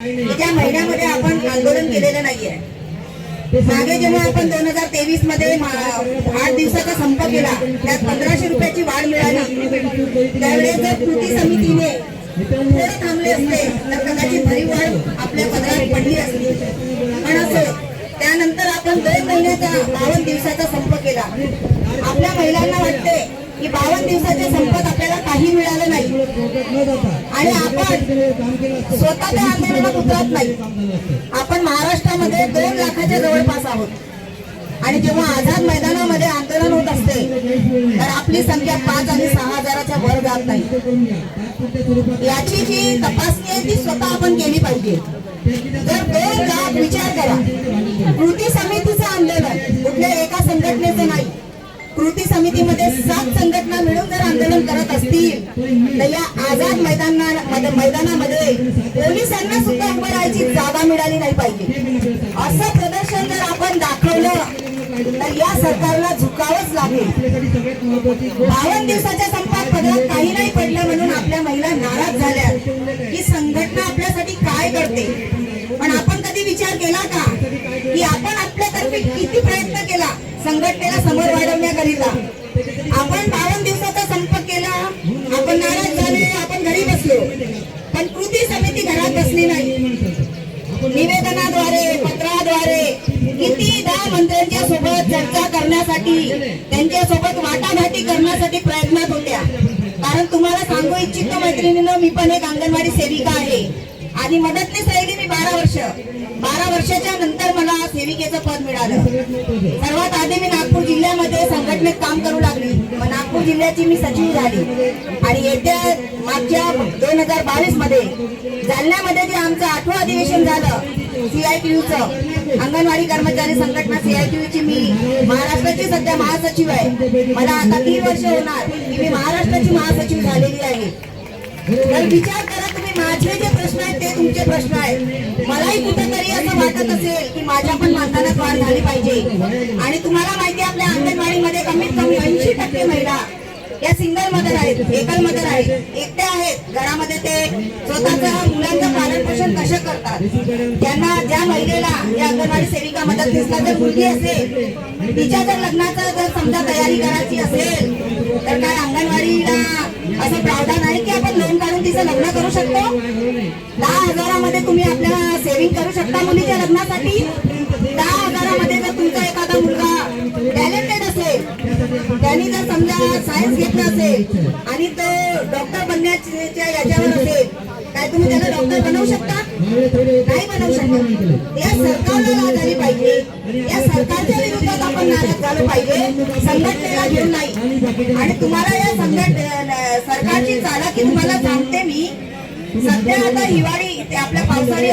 त्या महिन्यामध्ये आपण आंदोलन केलेलं नाहीये. मागे जेव्हा आपण दोन हजार तेवीसमध्ये आठ दिवसाचा संप केला त्यात पंधराशे रुपयाची वाढ मिळाली. त्यावेळेस जर कृती समितीने थोडे थांबले असते तर कदाचित भरीव वाढ आपल्या पदरात पडली असती. पण असो त्यानंतर आपण दोन महिन्याचा बावन्न दिवसाचा संप केला. आपल्या महिलांना वाटते की बावन्न दिवसाच्या संपात आपल्याला काही मिळालं नाही. आणि आपण स्वतः त्या आंदोलनात उतरत नाही. आपण महाराष्ट्रामध्ये दोन लाखाच्या जवळपास आहोत. आणि जेव्हा आझाद मैदानामध्ये आंदोलन होत असते तर आपली संख्या पाच आणि सहा हजाराच्या वर जात नाही. याची जी तपासणी आहे ती स्वतः आपण केली पाहिजे. जर दोन लाख विचार करा कृती समितीचं आंदोलन कृती समितीमध्ये सात संघटना मिळून जर आंदोलन करत असतील तर या आझाद मैदाना मैदानामध्ये पोलिसांना सुद्धा उभं राहायची जागा मिळाली नाही पाहिजे. असं प्रदर्शन जर आपण दाखवलं तर या सरकारला झुकावंच लागेल. बावन्न दिवसाच्या संपात पदरात काही नाही पडलं म्हणून आपल्या महिला नाराज झाल्या. की संघटना आपल्यासाठी काय करते? पण आपण कधी विचार केला का की आपण आपल्यातर्फे किती प्रयत्न केला संघटनेला समोर वाढवण्याकरिता? आपण बावन्न दिवसाचा संप केला आपण नाराज झाले आपण घरी बसलो पण कृती समिती घरात बसली नाही. निवेदनाद्वारे पत्राद्वारे कितीदा मंत्र्यांच्या सोबत चर्चा करण्यासाठी त्यांच्यासोबत वाटाघाटी करण्यासाठी प्रयत्नात होत्या. कारण तुम्हाला सांगू इच्छितो मैत्रिणीनं मी पण एक अंगणवाडी सेविका आणि मदतनीस राहिली मी बारा वर्ष? बारा वर्षाच्या नंतर मला सेविकेचं पद मिळालं. सर्वात आधी मी नागपूर जिल्ह्यामध्ये संघटनेत काम करू लागली. नागपूर जिल्ह्याची मी सचिव झाली. आणि येत्या मागच्या दोन हजार बावीसमध्ये जालन्यामध्ये जे आमचं आठवं अधिवेशन झालं सीआयटीयूचं अंगणवाडी कर्मचारी संघटना सीआयटीयूची मी महाराष्ट्राची सध्या महासचिव आहे. मला आता तीन वर्ष होणार. की मी महाराष्ट्राची महासचिव झालेली आहे. तर विचार करा तुम्ही माझे जे प्रश्न आहेत ते तुमचे प्रश्न आहेत. मलाही कुठेतरी असं वाटत असेल की माझ्या पण मानधनात वाढ झाली पाहिजे. आणि तुम्हाला माहिती आपल्या अंगणवाडीमध्ये कमीत कमी ऐंशी टक्के महिला या सिंगल मदर आहेत एकल मदर आहेत. एकट्या आहेत. घरामध्ये ते स्वतःचं मुलांचं पालन पोषण कसं करतात? त्यांना ज्या महिलेला या अंगणवाडी सेविका मदतनीसला जर मुलगी असेल तिच्या जर लग्नाचा जर समजा तयारी करायची असेल तर काय अंगणवाडीला असं प्रावधान आहे की आपण लोन काढून तिचं लग्न करू शकतो. दहा हजारामध्ये तुम्ही आपल्या सेव्हिंग करू शकता मुलीच्या लग्नासाठी. दहा हजारामध्ये जर तुमचा एखादा मुलगा टॅलेंटेड असेल त्यांनी जर समजा सायन्स घेतलं असेल आणि तो डॉक्टर बनण्याच्या याच्यावर असेल काय तुम्ही त्याला डॉक्टर बनवू शकता? नाही बनवू शकता. या सरकारला लाज आली पाहिजे. या सरकारच्या झालो पाहिजे संघटनेला घेऊन नाही. आणि तुम्हाला या संघट सरकारची चालाकी तुम्हाला सांगते मी. सध्या आता हिवाळी ते आपल्या पावसाळी